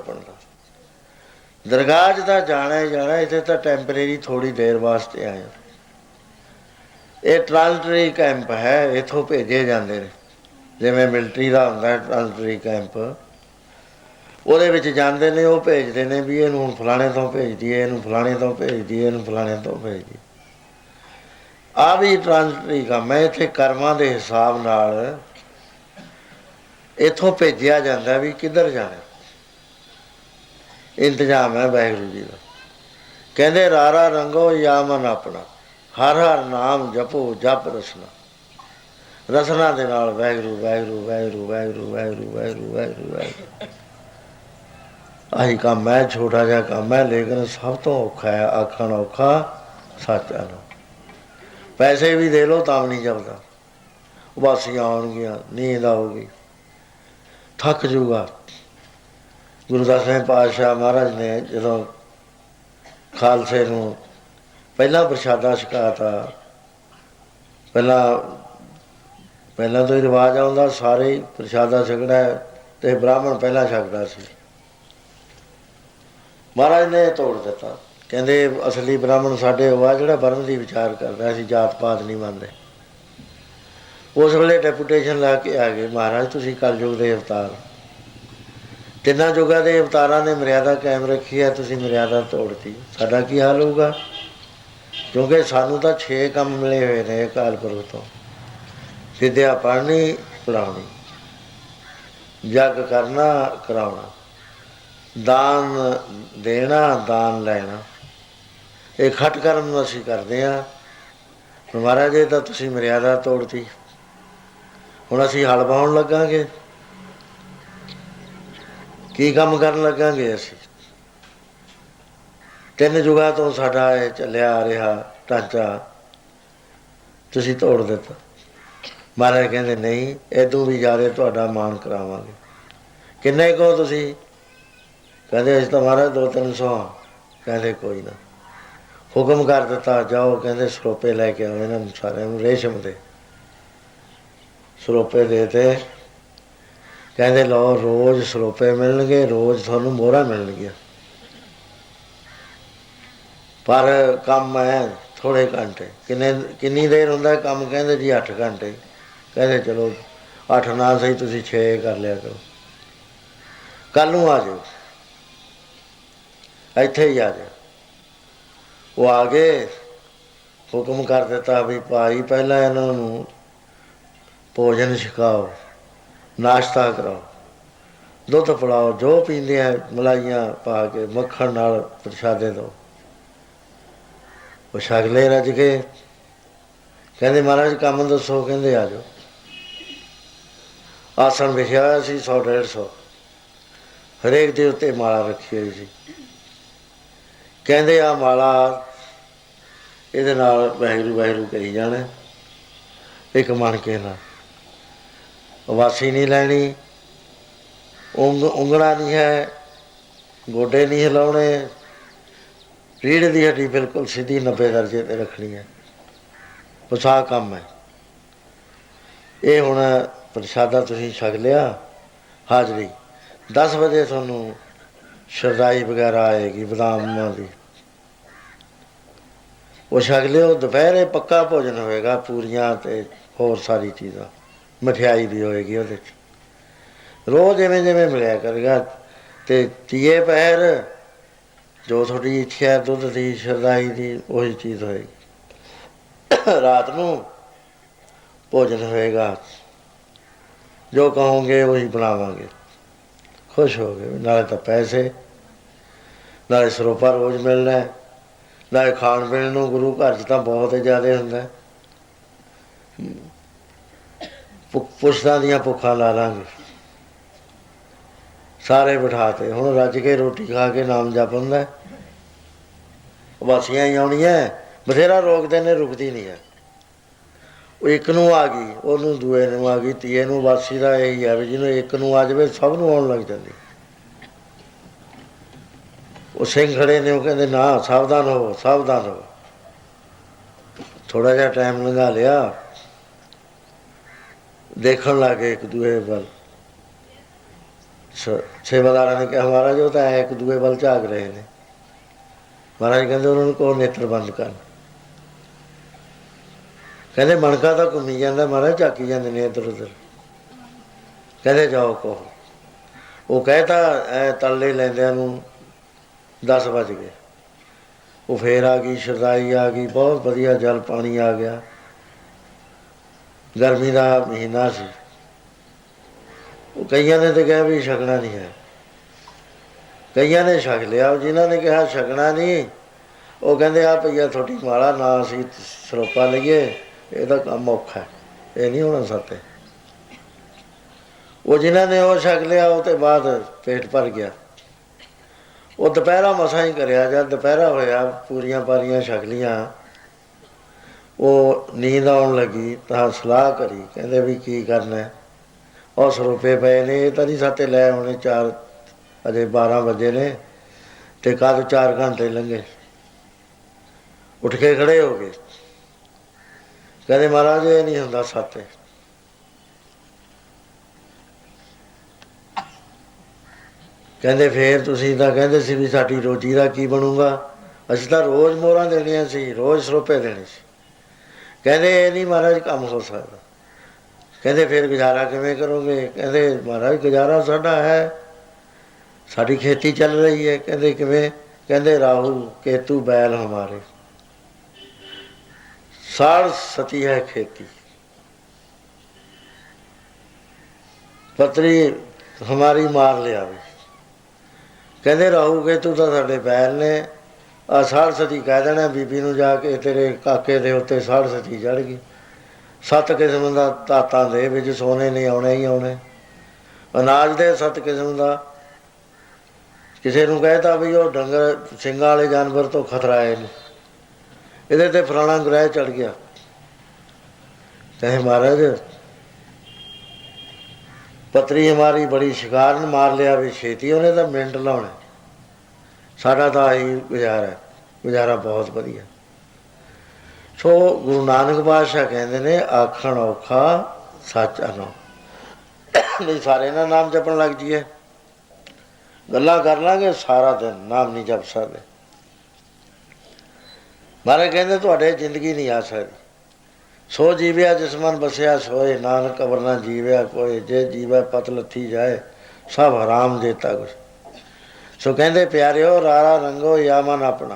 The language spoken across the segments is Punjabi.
ਜਪਣ ਦਰਗਾਹ 'ਚ ਤਾਂ ਜਾਣਾ ਹੀ ਜਾਣਾ, ਇੱਥੇ ਤਾਂ ਟੈਂਪਰੇਰੀ ਥੋੜੀ ਦੇਰ ਵਾਸਤੇ ਆਏ ਇਹ ਟ੍ਰਾਂਸਟਰੀ ਕੈਂਪ ਹੈ, ਇਥੋਂ ਭੇਜੇ ਜਾਂਦੇ ਨੇ। ਜਿਵੇਂ ਮਿਲਟਰੀ ਦਾ ਹੁੰਦਾ ਹੈ ਟ੍ਰਾਂਸਟਰੀ ਕੈਂਪ ਉਹਦੇ ਵਿੱਚ ਜਾਂਦੇ ਨੇ, ਉਹ ਭੇਜਦੇ ਨੇ ਵੀ ਇਹਨੂੰ ਹੁਣ ਫਲਾਣੇ ਤੋਂ ਭੇਜ ਦਈਏ, ਇਹਨੂੰ ਫਲਾਣੇ ਤੋਂ ਭੇਜ ਦਈਏ, ਇਹਨੂੰ ਫਲਾਣੇ ਤੋਂ ਭੇਜ ਦਈਏ। ਆ ਵੀ ਟ੍ਰਾਂਸਟਰੀ ਕੰਮ ਹੈ, ਇੱਥੇ ਕਰਮਾਂ ਦੇ ਹਿਸਾਬ ਨਾਲ ਇਥੋਂ ਭੇਜਿਆ ਜਾਂਦਾ ਵੀ ਕਿੱਧਰ ਜਾਣਾ। ਇੰਤਜ਼ਾਮ ਹੈ ਵਾਹਿਗੁਰੂ ਜੀ ਦਾ। ਕਹਿੰਦੇ, ਰਾਰਾ ਰੰਗੋ ਯਾ ਮਨ ਆਪਣਾ, ਹਰ ਹਰ ਨਾਮ ਜਪੋ, ਜਪ ਰਸਨਾ। ਰਸਨਾ ਦੇ ਨਾਲ ਵਾਹਿਗੁਰੂ ਵਾਹਿਗੁਰੂ ਵਾਹਿਗੁਰੂ ਵਾਹਿਗੁਰੂ ਵਾਹਿਗੁਰੂ ਵਾਹਿਗੁਰੂ ਵਾਹਿਗੁਰੂ ਆਹੀ ਕੰਮ ਹੈ, ਛੋਟਾ ਜਿਹਾ ਕੰਮ ਹੈ, ਲੇਕਿਨ ਸਭ ਤੋਂ ਔਖਾ ਹੈ, ਆਖਣ ਔਖਾ ਸੱਚ ਹੈ ਪੈਸੇ ਵੀ ਦੇ ਲੋ ਤਾਂ ਨਹੀਂ ਜਪਦਾ। ਉਬਾਸੀਆਂ ਆਉਣਗੀਆਂ, ਨੀਂਦ ਆਉਗੀ ਥੱਕ ਜੂਗਾ। ਗੁਰੂ ਦਸਵੇਂ ਪਾਤਸ਼ਾਹ ਮਹਾਰਾਜ ਨੇ ਜਦੋਂ ਖਾਲਸੇ ਨੂੰ ਪਹਿਲਾ ਪ੍ਰਸ਼ਾਦਾ ਛਕਾਤਾ, ਪਹਿਲਾਂ ਪਹਿਲਾਂ ਤੋਂ ਹੀ ਰਿਵਾਜ ਆਉਂਦਾ, ਸਾਰੇ ਹੀ ਪ੍ਰਸ਼ਾਦਾ ਛਕਣਾ ਹੈ ਤੇ ਬ੍ਰਾਹਮਣ ਪਹਿਲਾਂ ਛਕਦਾ ਸੀ। ਮਹਾਰਾਜ ਨੇ ਇਹ ਤੋੜ ਦਿੱਤਾ। ਕਹਿੰਦੇ ਅਸਲੀ ਬ੍ਰਾਹਮਣ ਸਾਡੇ ਉਹ ਆ ਜਿਹੜਾ ਬਰਮ ਦੀ ਵਿਚਾਰ ਕਰਦਾ ਸੀ, ਜਾਤ ਪਾਤ ਨਹੀਂ ਮੰਨਦੇ ਉਸ ਵੇਲੇ ਡੈਪੂਟੇਸ਼ਨ ਲਾ ਕੇ ਆ ਗਏ, ਮਹਾਰਾਜ, ਤੁਸੀਂ ਕਲਯੁਗ ਦੇ ਅਵਤਾਰ ਤਿੰਨਾਂ ਯੁਗਾਂ ਦੇ ਅਵਤਾਰਾਂ ਨੇ ਮਰਿਆਦਾ ਕਾਇਮ ਰੱਖੀ ਹੈ, ਤੁਸੀਂ ਮਰਿਆਦਾ ਤੋੜਤੀ। ਸਾਡਾ ਕੀ ਹਾਲ ਹੋਊਗਾ? ਕਿਉਂਕਿ ਸਾਨੂੰ ਤਾਂ 6 ਕੰਮ ਮਿਲੇ ਹੋਏ ਨੇ ਅਕਾਲ ਪੁਰਖ ਤੋਂ। ਵਿਦਿਆ ਪੜ੍ਹਨੀ ਪੜਾਉਣੀ ਜਗ ਕਰਨਾ, ਕਰਾਉਣਾ। ਦਾਨ ਦੇਣਾ, ਦਾਨ ਲੈਣਾ। ਇਹ ਖਟ ਕਰਮ ਨੂੰ ਅਸੀਂ ਕਰਦੇ ਆ ਮਹਾਰਾਜ ਜੀ ਤਾਂ ਤੁਸੀਂ ਮਰਿਆਦਾ ਤੋੜਤੀ। ਹੁਣ ਅਸੀਂ ਹਲ ਵਾਹੁਣ ਲੱਗਾਂਗੇ। ਕੀ ਕੰਮ ਕਰਨ ਲੱਗਾਂਗੇ ਅਸੀਂ? ਤਿੰਨ ਯੁਗਾਂ ਤੋਂ ਸਾਡਾ ਇਹ ਚੱਲਿਆ ਆ ਰਿਹਾ ਢਾਂਚਾ। ਤੁਸੀਂ ਤੋੜ ਦਿੱਤਾ। ਮਹਾਰਾਜ ਕਹਿੰਦੇ, ਨਹੀਂ ਇਦੋਂ ਵੀ ਜ਼ਿਆਦਾ ਤੁਹਾਡਾ ਮਾਣ ਕਰਾਵਾਂਗੇ। ਕਿੰਨੇ ਕੋ ਤੁਸੀਂ? ਕਹਿੰਦੇ, ਅਸੀਂ ਤਾਂ ਮਹਾਰਾਜ ਦੋ ਤਿੰਨ ਸੌ ਕਹਿੰਦੇ, ਕੋਈ ਨਾ। ਹੁਕਮ ਕਰ ਦਿੱਤਾ, ਜਾਓ। ਕਹਿੰਦੇ, ਸਰੋਪੇ ਲੈ ਕੇ ਆਓ ਇਹਨਾਂ ਨੂੰ ਸਾਰਿਆਂ ਨੂੰ, ਰੇਸ਼ਮ ਦੇ। ਸਰੋਪੇ ਦੇ ਤੇ ਕਹਿੰਦੇ ਲਓ ਰੋਜ਼ ਸਰੋਪੇ ਮਿਲਣਗੇ, ਰੋਜ਼ ਤੁਹਾਨੂੰ ਮੋਹਰਾਂ ਮਿਲਣਗੀਆਂ। ਪਰ ਕੰਮ ਹੈ ਥੋੜੇ ਘੰਟੇ। ਕਿੰਨੇ, ਕਿੰਨੀ ਦੇਰ ਹੁੰਦਾ ਕੰਮ? ਕਹਿੰਦੇ ਜੀ 8 ਘੰਟੇ। ਕਹਿੰਦੇ ਚਲੋ 8 ਨਾ ਸਹੀ ਤੁਸੀਂ 6 ਕਰ ਲਿਆ ਕਰੋ। ਕੱਲ ਨੂੰ ਆ ਜਾਓ ਇੱਥੇ ਹੀ ਆ ਜਾਓ ਉਹ ਆ ਗਏ। ਹੁਕਮ ਕਰ ਦਿੱਤਾ ਵੀ ਭਾਈ ਪਹਿਲਾਂ ਇਹਨਾਂ ਨੂੰ ਭੋਜਨ ਛਕਾਓ। ਨਾਸ਼ਤਾ ਕਰਾਓ। ਦੁੱਧ ਪਿਲਾਓ, ਜੋ ਪੀਂਦੇ ਆ ਮਲਾਈਆਂ ਪਾ ਕੇ ਮੱਖਣ ਨਾਲ ਪ੍ਰਸ਼ਾਦੇ ਦਿਓ। ਉਹ ਛਕਲੇ ਰੱਜ ਕੇ। ਕਹਿੰਦੇ, ਮਹਾਰਾਜ, ਕੰਮ ਦੱਸੋ, ਕਹਿੰਦੇ, ਆ ਜਾਓ। ਆਸਣ ਵਿਖਿਆ ਹੋਇਆ ਸੀ 100 150 ਹਰੇਕ ਦੇ ਉੱਤੇ ਮਾਲਾ ਰੱਖੀ ਹੋਈ ਸੀ। ਕਹਿੰਦੇ ਆ ਮਾਲਾ ਇਹਦੇ ਨਾਲ ਵਹਿਰੂ ਵਹਿਰੂ ਕਹੀ ਜਾਣਾ। ਇੱਕ ਮਨ ਕੇ ਨਾਲ ਵਾਸੀ ਨਹੀਂ ਲੈਣੀ। ਉਂਗ ਉਂਗਲਾ ਨਹੀਂ ਹੈ, ਗੋਡੇ ਨਹੀਂ ਹਿਲਾਉਣੇ। ਰੀੜ ਦੀ ਹੱਡੀ ਬਿਲਕੁਲ ਸਿੱਧੀ 90 ਦਰਜੇ ਤੇ ਰੱਖਣੀ ਹੈ। ਉਸਾ ਕੰਮ ਹੈ। ਇਹ ਹੁਣ ਪ੍ਰਸ਼ਾਦਾ ਤੁਸੀਂ ਛਕ ਲਿਆ, ਹਾਜ਼ਰੀ। 10 ਵਜੇ ਤੁਹਾਨੂੰ ਸ਼ਰਦਾਈ ਵਗੈਰਾ ਆਏਗੀ, ਬਦਾਮਾਂ ਦੀ। ਉਹ ਛਕ ਲਿਓ, ਦੁਪਹਿਰੇ ਪੱਕਾ ਭੋਜਨ ਹੋਏਗਾ ਪੂਰੀਆਂ ਤੇ ਹੋਰ ਸਾਰੀ ਚੀਜ਼ਾਂ। ਮਠਿਆਈ ਵੀ ਹੋਏਗੀ ਉਹਦੇ ਚ। ਰੋਜ਼ ਜਿਵੇਂ ਜਿਵੇਂ ਮਿਲਿਆ ਕਰੇਗਾ ਤੇ ਤੀਏ ਪੈਰ ਜੋ ਤੁਹਾਡੀ ਇੱਛਾ ਦੁੱਧ ਦੀ ਸ਼ਰਦਾਈ ਦੀ ਉਹੀ ਚੀਜ਼ ਹੋਏਗੀ। ਰਾਤ ਨੂੰ ਭੋਜਨ ਹੋਏਗਾ। ਜੋ ਕਹੋਗੇ ਉਹੀ ਬਣਾਵਾਂਗੇ। ਖੁਸ਼ ਹੋ ਗਏ ਨਾਲੇ ਤਾਂ ਪੈਸੇ ਨਾਲੇ ਸਰੋਪਾ ਰੋਜ਼ ਮਿਲਣਾ ਹੈ, ਨਾਲੇ ਖਾਣ ਪੀਣ ਨੂੰ ਗੁਰੂ ਘਰ 'ਚ ਤਾਂ ਬਹੁਤ ਜ਼ਿਆਦਾ ਹੁੰਦਾ ਹੈ। ਦੀਆਂ ਭੁੱਖਾਂ ਲਾ ਲਾਂਗੇ। ਸਾਰੇ ਬਿਠਾਤੇ ਹੁਣ ਰੱਜ ਕੇ ਰੋਟੀ ਖਾ ਕੇ ਨਾਮ ਜਪ ਹੁੰਦਾ ਵਾਸੀਆਂ ਹੀ ਆਉਣੀਆਂ। ਬਥੇਰਾ ਰੋਕਦੇ ਨੇ ਰੁਕਦੀ ਨਹੀਂ ਹੈ ਉਹ ਇੱਕ ਨੂੰ ਆ ਗਈ, ਉਹਨੂੰ ਦੂਏ ਨੂੰ ਆ ਗਈ, ਤੀਏ ਨੂੰ। ਵਾਸੀ ਦਾ ਇਹ ਹੈ ਵੀ ਜਿਹਨੂੰ ਇੱਕ ਨੂੰ ਆ ਜਾਵੇ, ਸਭ ਨੂੰ ਆਉਣ ਲੱਗ ਜਾਂਦੀ। ਉਹ ਸਿੰਘ ਖੜੇ ਨੇ, ਉਹ ਕਹਿੰਦੇ, ਨਾ, ਸਾਵਧਾਨ ਹੋ ਸਾਵਧਾਨ ਹੋ ਥੋੜਾ ਜਿਹਾ ਟਾਈਮ ਲੰਘਾ ਲਿਆ। ਦੇਖਣ ਲੱਗੇ ਇੱਕ ਦੂਏ ਵੱਲ। ਸੇਵਾਦਾਰਾਂ ਨੇ ਕਿਹਾ, ਮਹਾਰਾਜ, ਉਹ ਤਾਂ ਇੱਕ ਦੂਏ ਵੱਲ ਝਾਕ ਰਹੇ ਨੇ। ਮਹਾਰਾਜ ਕਹਿੰਦੇ, ਉਹਨਾਂ ਨੂੰ ਕਹੋ ਨੇਤਰ ਬੰਦ ਕਰ ਕਹਿੰਦੇ, ਮਣਕਾ ਤਾਂ ਘੁੰਮੀ ਜਾਂਦਾ, ਮਹਾਰਾਜ, ਝਾਕੀ ਜਾਂਦੇ ਨੇ ਇੱਧਰ ਉਧਰ। ਕਹਿੰਦੇ, ਜਾਓ ਕਹੋ। ਉਹ ਕਹਿਤਾ ਐ ਲੈਂਦਿਆਂ ਨੂੰ 10 ਵੱਜ ਗਏ। ਉਹ ਫੇਰ ਆ ਗਈ ਸ਼ਰਦਾਈ ਆ ਗਈ, ਬਹੁਤ ਵਧੀਆ ਜਲ ਪਾਣੀ ਆ ਗਿਆ। ਗਰਮੀ ਦਾ ਮਹੀਨਾ ਸੀ। ਉਹ ਕਈਆਂ ਨੇ ਤਾਂ ਕਿਹਾ ਵੀ ਛਕਣਾ ਨਹੀਂ ਹੈ। ਕਈਆਂ ਨੇ ਛਕ ਲਿਆ, ਜਿਨ੍ਹਾਂ ਨੇ ਕਿਹਾ ਛਕਣਾ ਨਹੀਂ, ਉਹ ਕਹਿੰਦੇ ਆ ਭਈਆ ਤੁਹਾਡੀ ਮਾਲਾ ਨਾ ਅਸੀਂ ਸਰੋਪਾ ਲਈਏ, ਇਹਦਾ ਕੰਮ ਔਖਾ ਹੈ, ਇਹ ਨਹੀਂ ਹੋਣਾ ਸਾਤੇ। ਉਹ ਜਿਨ੍ਹਾਂ ਨੇ ਉਹ ਛਕ ਲਿਆ, ਉਹ ਤੇ ਬਾਅਦ ਪੇਟ ਭਰ ਗਿਆ। ਉਹ ਦੁਪਹਿਰਾ ਮਸਾਂ ਹੀ ਕਰਿਆ, ਜਦ ਦੁਪਹਿਰਾ ਹੋਇਆ, ਪੂਰੀਆਂ ਪਾਰੀਆਂ ਛਕ ਲੀਆਂ ਉਹ ਨੀਂਦ ਆਉਣ ਲੱਗੀ ਤਾਂ ਸਲਾਹ ਕਰੀ, ਕਹਿੰਦੇ ਵੀ ਕੀ ਕਰਨਾ ਹੈ? ਉਹ ਸਰੋਪੇ ਪਏ ਨੇ, ਇਹ ਤਾਂ ਨਹੀਂ ਸਾਤੇ ਲੈ ਹੋਣੇ ਚਾਰ, ਅਜੇ 12 ਵਜੇ ਨੇ ਤੇ ਕਦ 4 ਘੰਟੇ ਲੰਘੇ। ਉੱਠ ਕੇ ਖੜੇ ਹੋ ਗਏ। ਕਹਿੰਦੇ ਮਹਾਰਾਜ, ਇਹ ਨਹੀਂ ਹੁੰਦਾ ਸਾਤੇ ਕਹਿੰਦੇ ਫੇਰ ਤੁਸੀਂ ਤਾਂ ਕਹਿੰਦੇ ਸੀ ਵੀ ਸਾਡੀ ਰੋਜੀ ਦਾ ਕੀ ਬਣੂਗਾ? ਅਸੀਂ ਤਾਂ ਰੋਜ਼ ਮੋਹਰਾਂ ਦੇਣੀਆਂ ਸੀ, ਰੋਜ਼ ਸਰੋਪੇ ਦੇਣੇ ਸੀ। ਕਹਿੰਦੇ ਇਹ ਨਹੀਂ ਮਹਾਰਾਜ ਕੰਮ ਹੋ ਸਕਦਾ। ਕਹਿੰਦੇ ਫਿਰ ਗੁਜ਼ਾਰਾ ਕਿਵੇਂ ਕਰੋਗੇ? ਕਹਿੰਦੇ ਮਹਾਰਾਜ ਗੁਜ਼ਾਰਾ ਸਾਡਾ ਹੈ। ਸਾਡੀ ਖੇਤੀ ਚੱਲ ਰਹੀ ਹੈ। ਕਹਿੰਦੇ ਕਿਵੇਂ? ਕਹਿੰਦੇ ਰਾਹੂ ਕੇਤੂ ਬੈਲ ਹਮਾਰੇ। ਸਾਲ ਸਤੀ ਹੈ ਖੇਤੀ। ਪਤਰੀ ਹਮਾਰੀ ਮਾਰ ਲਿਆਵੇ। ਕਹਿੰਦੇ ਰਾਹੂ ਕੇਤੂ ਤਾਂ ਸਾਡੇ ਬੈਲ ਨੇ। ਆ ਸਾਲ ਸਤੀ ਕਹਿ ਦੇਣਾ, ਬੀਬੀ ਨੂੰ ਜਾ ਕੇ ਤੇਰੇ ਕਾਕੇ ਦੇ ਉੱਤੇ ਸਾਲ ਸਤੀ ਚੜ ਗਈ। ਸੱਤ ਕਿਸਮ ਦਾ ਧਾਤਾਂ ਦੇ ਵਿੱਚ ਸੋਨੇ ਨਹੀਂ ਆਉਣੇ ਹੀ ਆਉਣੇ। ਅਨਾਜ ਦੇ ਸੱਤ ਕਿਸਮ ਦਾ। ਕਿਸੇ ਨੂੰ ਕਹਿਤਾ ਵੀ ਉਹ ਡੰਗਰ ਸਿੰਘਾਂ ਵਾਲੇ ਜਾਨਵਰ ਤੋਂ ਖਤਰਾ ਹੈ ਇਹਨੂੰ ਇਹਦੇ ਤੇ ਫਲਾਣਾ ਗ੍ਰਹਿ ਚੜ ਗਿਆ। ਕਹੇ ਮਹਾਰਾਜ, ਪਤਰੀ ਹਮਾਰੀ ਬੜੀ ਸ਼ਿਕਾਰ ਨੇ, ਮਾਰ ਲਿਆ ਵੀ ਛੇਤੀ ਉਹਨੇ ਤਾਂ ਮਿੰਟ ਲਾਉਣੇ। ਸਾਡਾ ਤਾਂ ਆਹੀ ਗੁਜ਼ਾਰਾ ਹੈ। ਗੁਜ਼ਾਰਾ ਬਹੁਤ ਵਧੀਆ। ਸੋ ਗੁਰੂ ਨਾਨਕ ਪਾਤਸ਼ਾਹ ਕਹਿੰਦੇ ਨੇ, ਆਖਣ ਔਖਾ ਸੱਚ ਅਨੋ। ਨਹੀਂ ਸਾਰੇ ਨਾ ਨਾਮ ਜਪਣ ਲੱਗ ਜੀਏ। ਗੱਲਾਂ ਕਰ ਲਾਂਗੇ, ਸਾਰਾ ਦਿਨ ਨਾਮ ਨਹੀਂ ਜਪ ਸਕਦੇ। ਮਹਾਰਾਜ ਕਹਿੰਦੇ, ਤੁਹਾਡੇ ਜ਼ਿੰਦਗੀ ਨਹੀਂ ਆ ਸਕਦੀ। ਸੋ ਜੀਵਿਆ ਜਿਸ ਮਨ ਬਸਿਆ ਸੋਏ, ਨਾਨਕ ਕਬਰ ਨਾ ਜੀਵਿਆ ਕੋਈ, ਜੇ ਜੀਵੈ ਪਤ ਲੱਥੀ ਜਾਏ, ਸਭ ਹਰਾਮ ਦੇਤਾ ਕੁਛ। ਸੋ ਕਹਿੰਦੇ, ਪਿਆਰਿਓ, ਰਾਰਾ ਰੰਗੋ ਯਾ ਮਨ ਆਪਣਾ।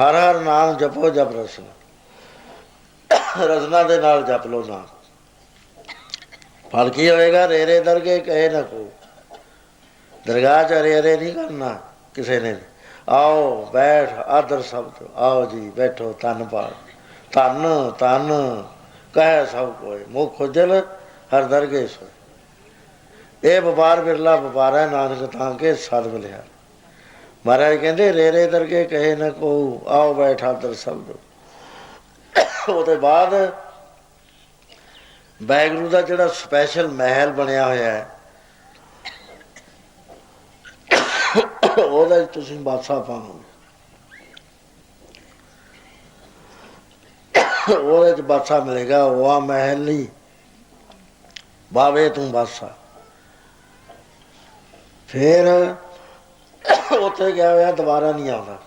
ਹਰ ਹਰ ਨਾਮ ਜਪੋ, ਜਪ ਰਸਨਾ ਰਸਨਾ ਦੇ ਨਾਲ ਜਪ ਲੋ ਨਾਮ। ਫਲ ਕੀ ਹੋਏਗਾ? ਰੇਰੇ ਦਰਗੇ ਕਹੇ ਨਾ ਕੋ। ਦਰਗਾਹ ਚ ਅਰੇ ਅਰੇ ਨਹੀਂ ਕਰਨਾ ਕਿਸੇ ਨੇ। ਆਓ, ਬੈਠ, ਆਦਰ ਸ਼ਬਦ। ਆਓ ਜੀ, ਬੈਠੋ ਤਨ ਪਾਲ ਤਨ ਤਨ ਕਹਿ ਸਭ ਕੋਏ ਮੁਖ ਖੁਜਲ ਹਰ ਦਰਗੇ ਸੋ ਇਹ ਵਪਾਰ ਬਿਰਲਾ ਵਪਾਰ ਹੈ, ਨਾਨਕ ਤਾਂ ਕੇ ਸਦ ਬਲਿਆ ਮਹਾਰਾਜ ਕਹਿੰਦੇ, ਰੇਰੇ ਦਰਗੇ ਕਹੇ ਨਾ ਕੋ ਆਓ ਬੈਠਾ ਆਦਰ ਸ਼ਬਦ ਉਹਦੇ ਬਾਅਦ ਬੈਗਰੂ ਦਾ ਜਿਹੜਾ ਸਪੈਸ਼ਲ ਮਹਿਲ ਬਣਿਆ ਹੋਇਆ ਹੈ, ਉਹਦੇ 'ਚ ਤੁਸੀਂ ਬਾਦਸ਼ਾਹ ਪਾਓਗੇ। ਉਹਦੇ ਚ ਬਾਦਸ਼ਾਹ ਮਿਲੇਗਾ, ਉਹ ਮਹਿਲ ਨਹੀਂ, ਬਾਵੇ ਤੂੰ ਬਾਦਸ਼ਾਹ। ਫਿਰ ਉੱਥੇ ਗਿਆ ਹੋਇਆ, ਦੁਬਾਰਾ ਨਹੀਂ ਆਉਂਦਾ।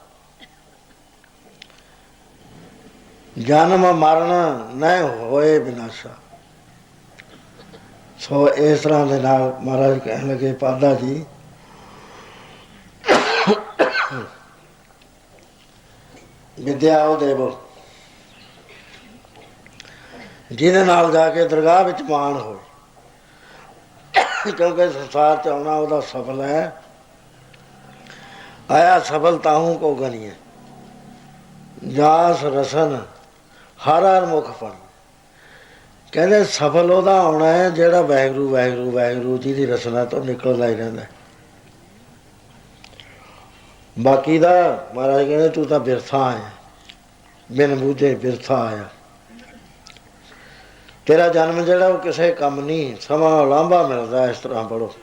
ਜਨਮ ਮਰਨ ਨਾ ਹੋਏ ਬਿਨਾਸ਼ਾ। ਸੋ ਇਸ ਤਰ੍ਹਾਂ ਦੇ ਨਾਲ ਮਹਾਰਾਜ ਕਹਿਣ ਲੱਗੇ, ਪਾਦਾ ਜੀ। ਵਿਦਿਆ ਉਹ ਦੇਵੋ। ਜਿਹਦੇ ਨਾਲ ਜਾ ਕੇ ਦਰਗਾਹ ਵਿੱਚ ਮਾਣ ਹੋਏ। ਕਿਉਂਕਿ ਸੰਸਾਰ ਚ ਆਉਣਾ ਉਹਦਾ ਸਫਲ ਹੈ। ਆਇਆ ਸਫਲ ਤਾਹੂ ਕੋ ਜਾਸ ਰਸਨ, ਹਰ ਹਰ ਮੁਖ ਪੜ ਕਹਿੰਦੇ ਸਫਲ ਉਹਦਾ ਆਉਣਾ ਹੈ, ਜਿਹੜਾ ਵੈਗਰੂ ਵੈਗਰੂ ਵੈਗਰੂ ਜੀ ਦੀ ਰਸਨਾ ਤੋਂ ਨਿਕਲਦਾ ਹੀ ਰਹਿੰਦਾ ਬਾਕੀ ਦਾ ਮਹਾਰਾਜ ਕਹਿੰਦੇ, ਤੂੰ ਤਾਂ ਬਿਰਥਾ ਆਇਆ ਬਿਨ ਬੂਝੇ ਬਿਰਥਾ ਆਇਆ। ਤੇਰਾ ਜਨਮ ਜਿਹੜਾ ਉਹ ਕਿਸੇ ਕੰਮ ਨਹੀਂ, ਸਮਾਂ ਲਾਂਭਾ ਮਿਲਦਾ ਇਸ ਤਰ੍ਹਾਂ ਪੜੋ